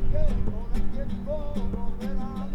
que con el tiempo volverá.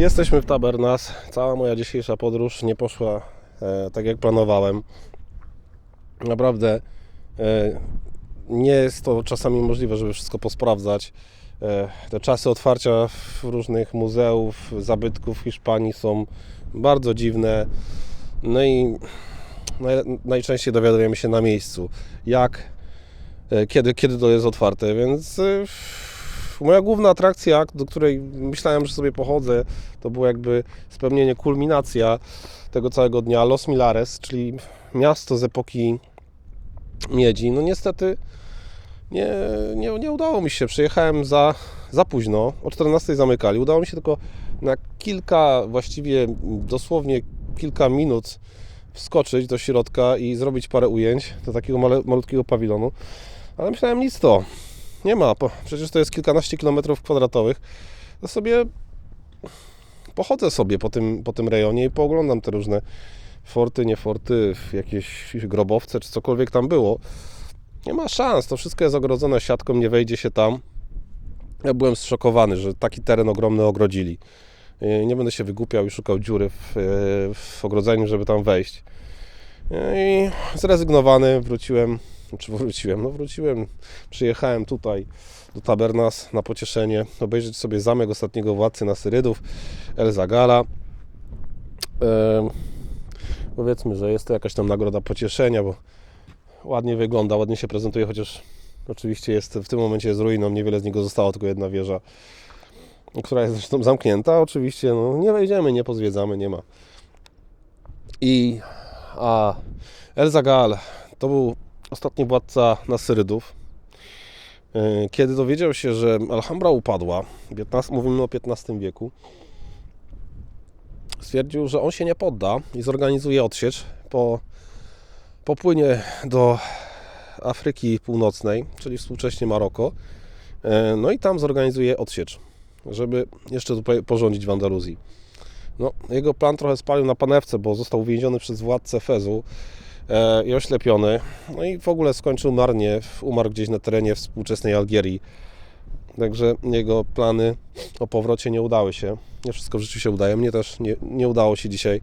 Jesteśmy w Tabernas. Cała moja dzisiejsza podróż nie poszła e, tak jak planowałem. Naprawdę e, nie jest to czasami możliwe, żeby wszystko posprawdzać. E, te czasy otwarcia w różnych muzeów, zabytków w Hiszpanii są bardzo dziwne. No i naj, najczęściej dowiadujemy się na miejscu, jak, e, kiedy, kiedy to jest otwarte, więc e, moja główna atrakcja, do której myślałem, że sobie pochodzę, to było jakby spełnienie, kulminacja tego całego dnia Los Milares, czyli miasto z epoki miedzi. No niestety nie, nie, nie udało mi się. Przyjechałem za, za późno, o 14 zamykali. Udało mi się tylko na kilka, właściwie dosłownie kilka minut wskoczyć do środka i zrobić parę ujęć do takiego male, malutkiego pawilonu. Ale myślałem, nic to. Nie ma, przecież to jest kilkanaście kilometrów kwadratowych. To sobie pochodzę sobie po tym, po tym rejonie i pooglądam te różne forty, nie forty, jakieś grobowce czy cokolwiek tam było. Nie ma szans, to wszystko jest ogrodzone siatką, nie wejdzie się tam. Ja byłem zszokowany, że taki teren ogromny ogrodzili. Yy, Nie będę się wygłupiał i szukał dziury w, yy, w ogrodzeniu, żeby tam wejść. Yy, I zrezygnowany wróciłem, czy wróciłem, no wróciłem, przyjechałem tutaj do Tabernas na pocieszenie, obejrzeć sobie zamek ostatniego władcy Nasyrydów, El Zagala. Powiedzmy, że jest to jakaś tam nagroda pocieszenia, bo ładnie wygląda, ładnie się prezentuje, chociaż oczywiście jest w tym momencie jest ruiną, niewiele z niego zostało, tylko jedna wieża, która jest zresztą zamknięta. Oczywiście no, nie wejdziemy, nie pozwiedzamy, nie ma. I a El Zagal to był ostatni władca Nasyrydów. Yy, Kiedy dowiedział się, że Alhambra upadła, 15, mówimy o XV wieku, stwierdził, że on się nie podda i zorganizuje odsiecz po popłynie do Afryki Północnej, czyli współcześnie Maroko. E, No i tam zorganizuje odsiecz, żeby jeszcze tutaj porządzić w Andaluzji. No, jego plan trochę spalił na panewce, bo został uwięziony przez władcę Fezu e, i oślepiony. No i w ogóle skończył marnie, umarł gdzieś na terenie współczesnej Algierii. Także jego plany o powrocie nie udały się. Nie wszystko w życiu się udaje. Mnie też nie, nie udało się dzisiaj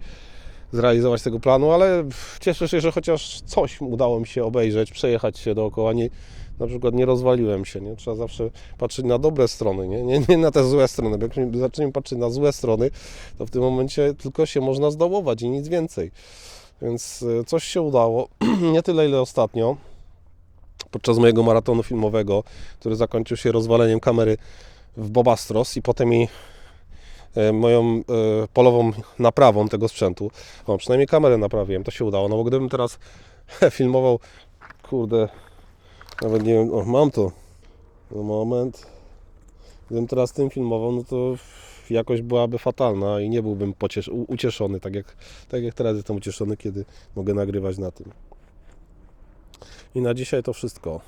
zrealizować tego planu, ale cieszę się, że chociaż coś udało mi się obejrzeć, przejechać się dookoła. Nie, na przykład nie rozwaliłem się. Nie? Trzeba zawsze patrzeć na dobre strony, nie, nie, nie na te złe strony. Jak zaczniemy patrzeć na złe strony, to w tym momencie tylko się można zdołować i nic więcej. Więc e, coś się udało. nie tyle, ile ostatnio. Podczas mojego maratonu filmowego, który zakończył się rozwaleniem kamery w Bobastros i potem i e, moją e, polową naprawą tego sprzętu. O, przynajmniej kamerę naprawiłem, to się udało. No bo gdybym teraz filmował, kurde, nawet nie wiem, o, mam to. No moment. Gdybym teraz tym filmował, no to jakość byłaby fatalna i nie byłbym pociesz- ucieszony, tak jak, tak jak teraz jestem ucieszony, kiedy mogę nagrywać na tym. I na dzisiaj to wszystko.